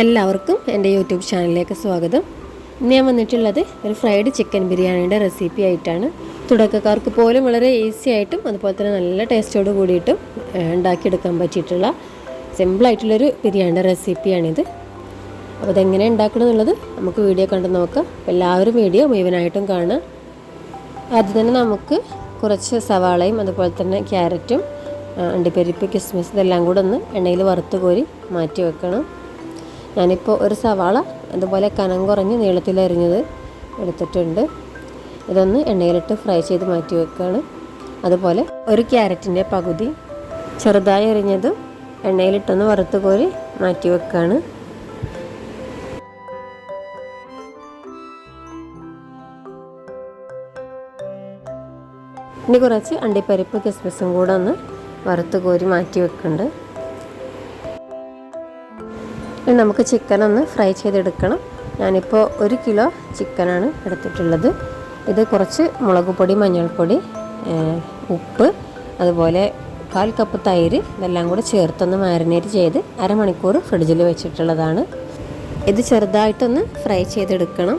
എല്ലാവർക്കും എന്റെ യൂട്യൂബ് ചാനലിലേക്ക് സ്വാഗതം. ഇന്ന് ഞാൻ വന്നിട്ടുള്ളത് ഒരു ഫ്രൈഡ് ചിക്കൻ ബിരിയാണിയുടെ റെസിപ്പി ആയിട്ടാണ്. തുടക്കക്കാർക്ക് പോലും വളരെ ഈസി ആയിട്ടും അതുപോലെ തന്നെ നല്ല ടേസ്റ്റോട് കൂടിയിട്ടും ഉണ്ടാക്കിയെടുക്കാൻ പറ്റിയിട്ടുള്ള സിമ്പിളായിട്ടുള്ളൊരു ബിരിയാണിയുടെ റെസിപ്പിയാണിത്. അപ്പോൾ അതെങ്ങനെ ഉണ്ടാക്കണം എന്നുള്ളത് നമുക്ക് വീഡിയോ കണ്ട് നോക്കാം. എല്ലാവരും വീഡിയോ മുഴുവനായിട്ടും കാണാം ആദ്യം തന്നെ നമുക്ക് കുറച്ച് സവാളയും അതുപോലെ തന്നെ ക്യാരറ്റും അണ്ടിപ്പരിപ്പ് കിസ്മിസ് ഇതെല്ലാം കൂടെ ഒന്ന് എണ്ണയിൽ വറുത്ത് കോരി മാറ്റി വെക്കണം. ഞാനിപ്പോൾ ഒരു സവാള അതുപോലെ കനം കുറഞ്ഞ് നീളത്തിലരിഞ്ഞത് എടുത്തിട്ടുണ്ട്. ഇതൊന്ന് എണ്ണയിലിട്ട് ഫ്രൈ ചെയ്ത് മാറ്റി വെക്കുകയാണ് അതുപോലെ ഒരു ക്യാരറ്റിന്റെ പകുതി ചെറുതായി അരിഞ്ഞതും എണ്ണയിലിട്ടൊന്ന് വറുത്ത് കോരി മാറ്റി വെക്കുകയാണ് ഇനി കുറച്ച് അണ്ടിപ്പരിപ്പ് കിസ്മിസും കൂടെ ഒന്ന് വറുത്ത് കോരി മാറ്റി വെക്കുന്നുണ്ട്. ഇനി നമുക്ക് ചിക്കൻ ഒന്ന് ഫ്രൈ ചെയ്തെടുക്കണം. ഞാനിപ്പോൾ ഒരു കിലോ ചിക്കനാണ് എടുത്തിട്ടുള്ളത്. ഇത് കുറച്ച് മുളക് പൊടി മഞ്ഞൾപ്പൊടി ഉപ്പ് അതുപോലെ കാൽ കപ്പ് തൈര് ഇതെല്ലാം കൂടെ ചേർത്തൊന്ന് മാരിനേറ്റ് ചെയ്ത് അരമണിക്കൂർ ഫ്രിഡ്ജിൽ വെച്ചിട്ടുള്ളതാണ്. ഇത് ചെറുതായിട്ടൊന്ന് ഫ്രൈ ചെയ്തെടുക്കണം.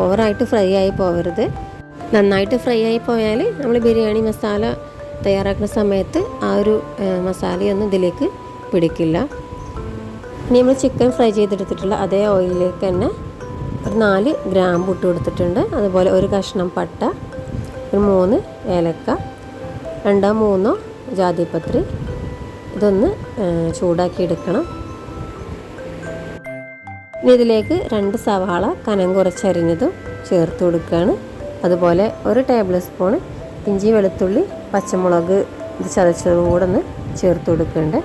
ഓവറായിട്ട് ഫ്രൈ ആയി പോകരുത് നന്നായിട്ട് ഫ്രൈ ആയി പോയാൽ നമ്മൾ ബിരിയാണി മസാല തയ്യാറാക്കുന്ന സമയത്ത് ആ ഒരു മസാലയൊന്നും ഇതിലേക്ക് പിടിക്കില്ല. ഇനി നമ്മൾ ചിക്കൻ ഫ്രൈ ചെയ്തെടുത്തിട്ടുള്ള അതേ ഓയിലിലേക്ക് തന്നെ ഒരു നാല് ഗ്രാമ്പ് ഇട്ട് കൊടുത്തിട്ടുണ്ട്. അതുപോലെ ഒരു കഷ്ണം പട്ട ഒരു മൂന്ന് ഏലക്ക രണ്ടോ മൂന്നോ ജാതിപത്രി. ഇതൊന്ന് ചൂടാക്കി എടുക്കണം. ഇനി ഇതിലേക്ക് രണ്ട് സവാള കനം കുറച്ചരിഞ്ഞതും ചേർത്ത് കൊടുക്കുകയാണ് അതുപോലെ ഒരു ടേബിൾ സ്പൂൺ ഇഞ്ചി വെളുത്തുള്ളി പച്ചമുളക് ഇത് ചതച്ചതും കൂടെ ഒന്ന് ചേർത്ത് കൊടുക്കേണ്ടത്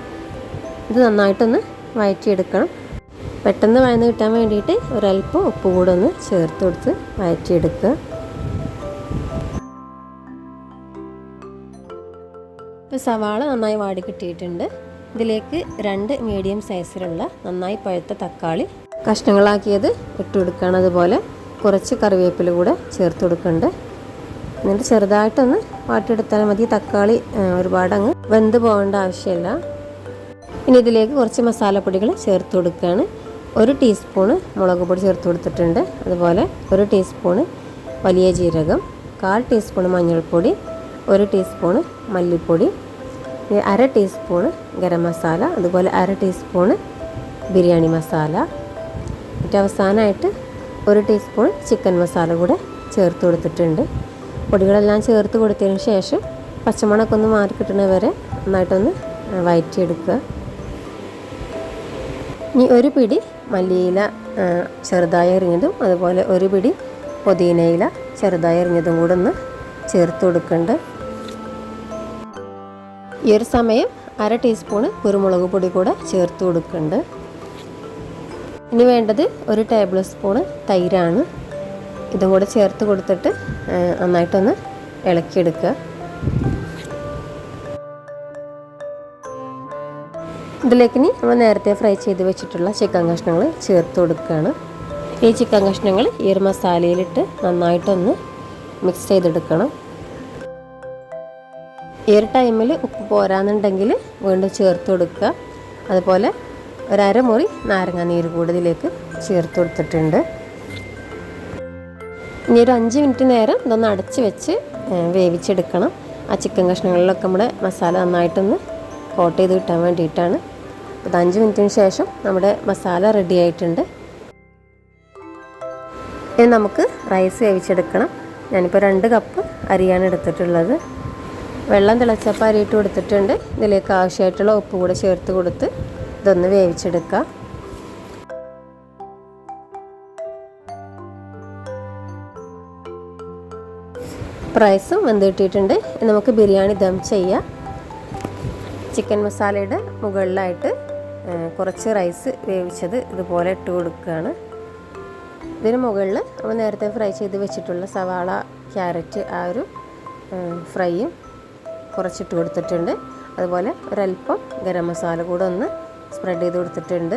ഇത് നന്നായിട്ടൊന്ന് വഴറ്റിയെടുക്കണം പെട്ടെന്ന് വഴന്ന് കിട്ടാൻ വേണ്ടിയിട്ട് ഒരല്പം ഉപ്പ് കൂടെ ഒന്ന് ചേർത്ത് കൊടുത്ത് വഴറ്റിയെടുക്കുക ഇപ്പോൾ സവാള നന്നായി വാടി കിട്ടിയിട്ടുണ്ട്. ഇതിലേക്ക് രണ്ട് മീഡിയം സൈസിലുള്ള നന്നായി പഴുത്ത തക്കാളി കഷ്ണങ്ങളാക്കിയത് ഇട്ട് കൊടുക്കുകയാണ്. അതുപോലെ കുറച്ച് കറിവേപ്പില കൂടെ ചേർത്ത് കൊടുക്കുന്നുണ്ട്. എന്നിട്ട് ചെറുതായിട്ടൊന്ന് വാട്ടിയെടുത്താൽ മതി. തക്കാളി ഒരുപാട് അങ്ങ് വെന്ത് പോകേണ്ട ആവശ്യമില്ല. ഇനി ഇതിലേക്ക് കുറച്ച് മസാലപ്പൊടികൾ ചേർത്ത് കൊടുക്കുകയാണ്. ഒരു ടീസ്പൂണ് മുളക് പൊടി ചേർത്ത് കൊടുത്തിട്ടുണ്ട്. അതുപോലെ ഒരു ടീസ്പൂണ് വലിയ ജീരകം കാൽ ടീസ്പൂണ് മഞ്ഞൾപ്പൊടി ഒരു ടീസ്പൂണ് മല്ലിപ്പൊടി അര ടീസ്പൂണ് ഗരം മസാല അതുപോലെ അര ടീസ്പൂണ് ബിരിയാണി മസാല. എന്നിട്ട് അവസാനമായിട്ട് ഒരു ടീസ്പൂൺ ചിക്കൻ മസാല കൂടെ ചേർത്ത് കൊടുത്തിട്ടുണ്ട്. പൊടികളെല്ലാം ചേർത്ത് കൊടുത്തതിന് ശേഷം പച്ചമുളകൊന്ന് മാറി കിട്ടുന്നത് വരെ നന്നായിട്ടൊന്ന് വയറ്റിയെടുക്കുക. ഇനി ഒരു പിടി മല്ലിയില ചെറുതായി എറിഞ്ഞതും അതുപോലെ ഒരു പിടി പുതിനയില ചെറുതായി എറിഞ്ഞതും കൂടെ ഒന്ന് ചേർത്ത് കൊടുക്കുന്നുണ്ട് ഈ ഒരു സമയം അര ടീസ്പൂണ് കുരുമുളക് പൊടി കൂടെ ചേർത്ത് കൊടുക്കുന്നുണ്ട് ഇനി വേണ്ടത് ഒരു ടേബിൾ സ്പൂണ് തൈരാണ്. ഇതും കൂടെ ചേർത്ത് കൊടുത്തിട്ട് നന്നായിട്ടൊന്ന് ഇളക്കിയെടുക്കുക. ഇതിലേക്ക് ഇനി നമ്മൾ നേരത്തെ ഫ്രൈ ചെയ്ത് വെച്ചിട്ടുള്ള ചിക്കൻ കഷ്ണങ്ങൾ ചേർത്ത് കൊടുക്കുകയാണ്. ഈ ചിക്കൻ കഷ്ണങ്ങൾ ഈ ഒരു മസാലയിലിട്ട് നന്നായിട്ടൊന്ന് മിക്സ് ചെയ്തെടുക്കണം. ഈ ഒരു ടൈമിൽ ഉപ്പ് പോരാന്നുണ്ടെങ്കിൽ വീണ്ടും ചേർത്ത് കൊടുക്കുക. അതുപോലെ ഒരു നാരങ്ങ നീര് കൂടി ഇതിലേക്ക് ചേർത്ത് കൊടുത്തിട്ടുണ്ട്. ഇനി ഒരു അഞ്ച് മിനിറ്റ് നേരം ഇതൊന്ന് അടച്ച് വെച്ച് വേവിച്ചെടുക്കണം. ആ ചിക്കൻ കഷ്ണങ്ങളിലൊക്കെ നമ്മുടെ മസാല നന്നായിട്ടൊന്ന് കോട്ട് ചെയ്ത് കിട്ടാൻ വേണ്ടിയിട്ടാണ് അത് അഞ്ച് മിനിറ്റിന് ശേഷം നമ്മുടെ മസാല റെഡി ആയിട്ടുണ്ട്. ഇനി നമുക്ക് റൈസ് വേവിച്ചെടുക്കണം. ഞാനിപ്പോൾ രണ്ട് കപ്പ് അരിയാണ് എടുത്തിട്ടുള്ളത്. വെള്ളം തിളച്ചപ്പോൾ അരിയിട്ട് കൊടുത്തിട്ടുണ്ട്. ഇതിലേക്ക് ആവശ്യമായിട്ടുള്ള ഉപ്പ് കൂടെ ചേർത്ത് കൊടുത്ത് ഇതൊന്ന് വേവിച്ചെടുക്കാം. റൈസും വെന്ത് കിട്ടിയിട്ടുണ്ട്. നമുക്ക് ബിരിയാണി ദം ചെയ്യാം. ചിക്കൻ മസാലയുടെ മുകളിലായിട്ട് കുറച്ച് റൈസ് വേവിച്ചത് ഇതുപോലെ ഇട്ട് കൊടുക്കുകയാണ്. ഇതിന് മുകളിൽ നമ്മൾ നേരത്തെ ഫ്രൈ ചെയ്ത് വെച്ചിട്ടുള്ള സവാള ക്യാരറ്റ് ആ ഒരു ഫ്രൈയും കുറച്ചിട്ട് കൊടുത്തിട്ടുണ്ട്. അതുപോലെ ഒരല്പം ഗരം മസാല കൂടെ ഒന്ന് സ്പ്രെഡ് ചെയ്ത് കൊടുത്തിട്ടുണ്ട്.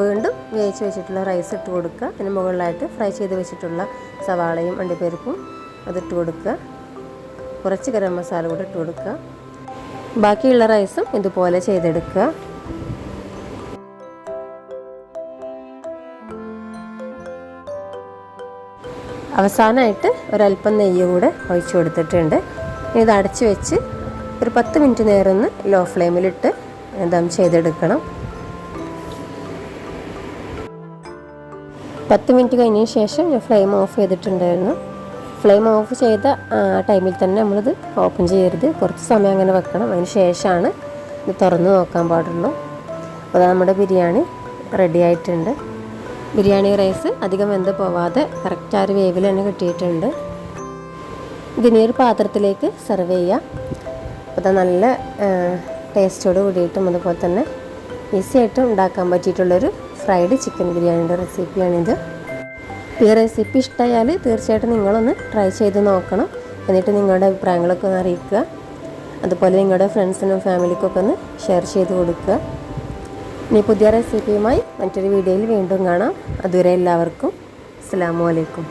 വീണ്ടും വേവിച്ച് വെച്ചിട്ടുള്ള റൈസ് ഇട്ട് കൊടുക്കുക. അതിന് മുകളിലായിട്ട് ഫ്രൈ ചെയ്ത് വെച്ചിട്ടുള്ള സവാളയും അണ്ടിപ്പരിപ്പും അതിട്ട് കൊടുക്കുക. കുറച്ച് ഗരം മസാല കൂടെ ഇട്ട് കൊടുക്കുക. ബാക്കിയുള്ള റൈസും ഇതുപോലെ ചെയ്തെടുക്കുക. അവസാനമായിട്ട് ഒരല്പം നെയ്യ് കൂടെ ഒഴിച്ചു കൊടുത്തിട്ടുണ്ട്. ഇത് അടച്ചു വെച്ച് ഒരു പത്ത് മിനിറ്റ് നേരം ഒന്ന് ലോ ഫ്ലെയിമിലിട്ട് ദം ചെയ്തെടുക്കണം. പത്ത് മിനിറ്റ് കഴിഞ്ഞതിന് ശേഷം ഞാൻ ഫ്ലെയിം ഓഫ് ചെയ്തിട്ടുണ്ടായിരുന്നു. ഫ്ലെയിം ഓഫ് ചെയ്ത ടൈമിൽ തന്നെ നമ്മളിത് ഓപ്പൺ ചെയ്യരുത്. കുറച്ച് സമയം അങ്ങനെ വെക്കണം. അതിന് ശേഷമാണ് ഇത് തുറന്ന് നോക്കാൻ പാടുള്ളൂ. അപ്പോൾ നമ്മുടെ ബിരിയാണി റെഡി ആയിട്ടുണ്ട്. ബിരിയാണി റൈസ് അധികം വെന്ത് പോവാതെ കറക്റ്റ് ആ ഒരു വേവിൽ തന്നെ കിട്ടിയിട്ടുണ്ട്. ഇതിനെ ഒരു പാത്രത്തിലേക്ക് സെർവ് ചെയ്യാം. അപ്പോൾ അത് നല്ല ടേസ്റ്റോട് കൂടിയിട്ടും അതുപോലെ തന്നെ ഈസി ആയിട്ടും ഉണ്ടാക്കാൻ പറ്റിയിട്ടുള്ളൊരു ഫ്രൈഡ് ചിക്കൻ ബിരിയാണിയുടെ റെസിപ്പിയാണിത് ഈ റെസിപ്പി ഇഷ്ടമായാൽ തീർച്ചയായിട്ടും നിങ്ങളൊന്ന് ട്രൈ ചെയ്ത് നോക്കണം. എന്നിട്ട് നിങ്ങളുടെ അഭിപ്രായങ്ങളൊക്കെ ഒന്ന് അറിയിക്കുക. അതുപോലെ നിങ്ങളുടെ ഫ്രണ്ട്സിനും ഫാമിലിക്കൊക്കെ ഒന്ന് ഷെയർ ചെയ്ത് കൊടുക്കുക. ഇനി പുതിയ റെസിപ്പിയുമായി മറ്റൊരു വീഡിയോയിൽ വീണ്ടും കാണാം. അതുവരെ എല്ലാവർക്കും അസ്സാം വലൈക്കും